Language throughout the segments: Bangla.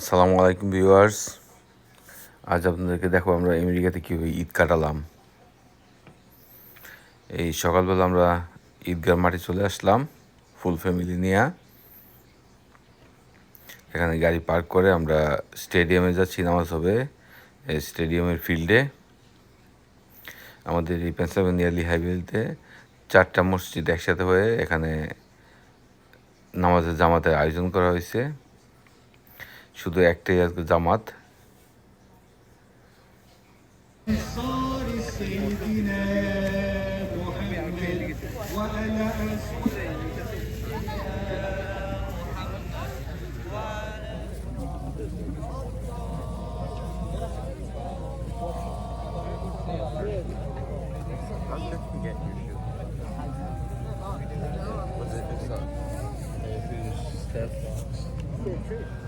আসসালামু আলাইকুম ভিউয়ার্স। আজ আপনাদেরকে দেখো আমরা আমেরিকাতে কীভাবে ঈদ কাটালাম। এই সকালবেলা আমরা ঈদগাহ মাঠে চলে আসলাম ফুল ফ্যামিলি নিয়ে। এখানে গাড়ি পার্ক করে আমরা স্টেডিয়ামে যাচ্ছি নামাজ হবে স্টেডিয়ামের ফিল্ডে আমাদের এই পেন্সিলভেনিয়া হাইওয়েতে চারটা মসজিদ একসাথে হয়ে এখানে নামাজের জামাতের আয়োজন করা হয়েছে। শুধু একটাই আজকে জামাত That's true.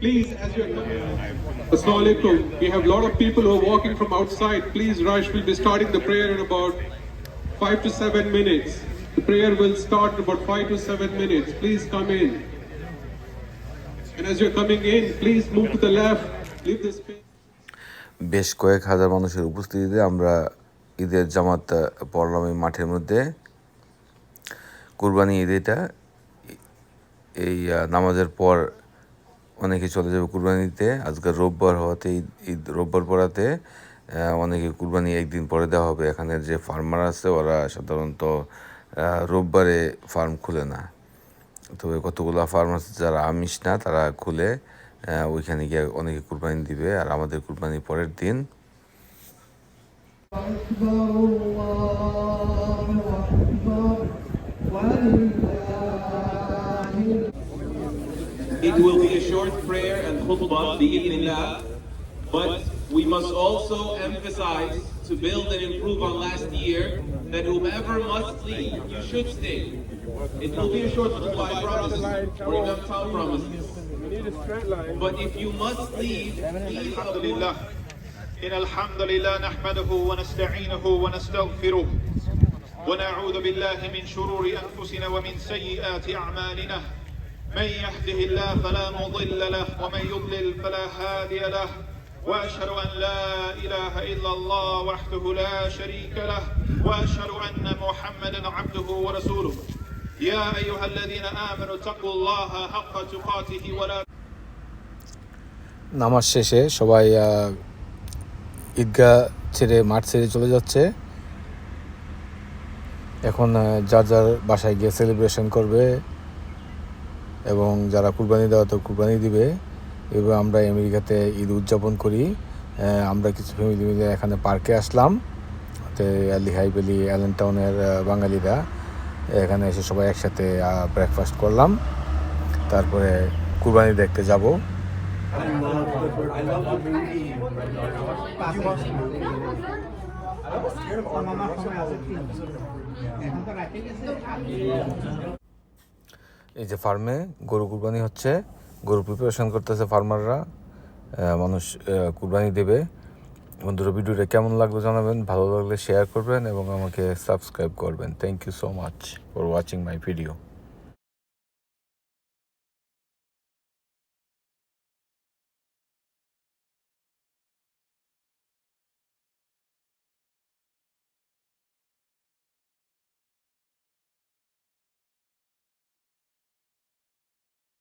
Please, as you're coming. We have a lot of people who are walking from outside. Please rush. We'll be starting the prayer in about five to seven minutes. The prayer will start in about five to seven minutes. Please come in. And as you're coming in, please move to the left. Leave the space. বেশ কয়েক হাজার মানুষের উপস্থিতিতে আমরা ঈদের জামাত পড়লাম এই মাঠের মধ্যে কুরবানি ঈদ এটা এই নামাজের পর অনেকে চলে যাবে কুরবানিতে। আজকে রোববার হওয়াতে, ঈদ রোববার পড়াতে অনেকে কুরবানি একদিন পরে দেওয়া হবে। এখানের যে ফার্মার আছে, ওরা সাধারণত রোববারে ফার্ম খুলে না। তবে কতগুলো ফার্ম আছে, যারা আমিষ না, তারা খুলে ওইখানে গিয়ে অনেকে কুরবানি দিবে। আর আমাদের কুরবানি পরের দিন। আকবর, আল্লাহু It will be a short prayer and khutbah, bi'idhnillah, but we must also emphasize to build and improve on last year that whomever must leave, you should stay. It will be a short khutbah, I promise, or Imam Tom promises. But if you must leave, please الحمد لله إن الحمد لله نحمده ونستعينه ونستغفره ونعوذ بالله من شرور أنفسنا ومن سيئات أعمالنا من يهده الله فلا مضل له ومن يضلل فلا هادي له واشهد ان لا اله الا الله وحده لا شريك له واشهد ان محمدا عبده ورسوله يا ايها الذين امنوا اتقوا الله حق تقاته ولا নামাজ শেষে সবাই ঈদগাহ ছেড়ে মাঠ ছেড়ে চলে যাচ্ছে এখন যার যার বাসায় গিয়ে সেলিব্রেশন করবে এবং যারা কুরবানি দেওয়া, তো কুরবানি দিবে। এবার আমরা আমেরিকাতে ঈদ উদযাপন করি। আমরা কিছু ফ্যামিলি মিলে এখানে পার্কে আসলাম। তে আলি হাইবেলি অ্যালেন টাউনের বাঙালিরা এখানে এসে সবাই একসাথে ব্রেকফাস্ট করলাম। তারপরে কুরবানি দেখতে যাব। এই যে ফার্মে গরু কুরবানি হচ্ছে, গরু প্রিপারেশন করতেছে ফার্মাররা মানুষ কুরবানি দেবে। বন্ধুরা, ভিডিওটা কেমন লাগল জানাবেন, ভালো লাগলে শেয়ার করবেন এবং আমাকে সাবস্ক্রাইব করবেন। Thank you so much for watching my video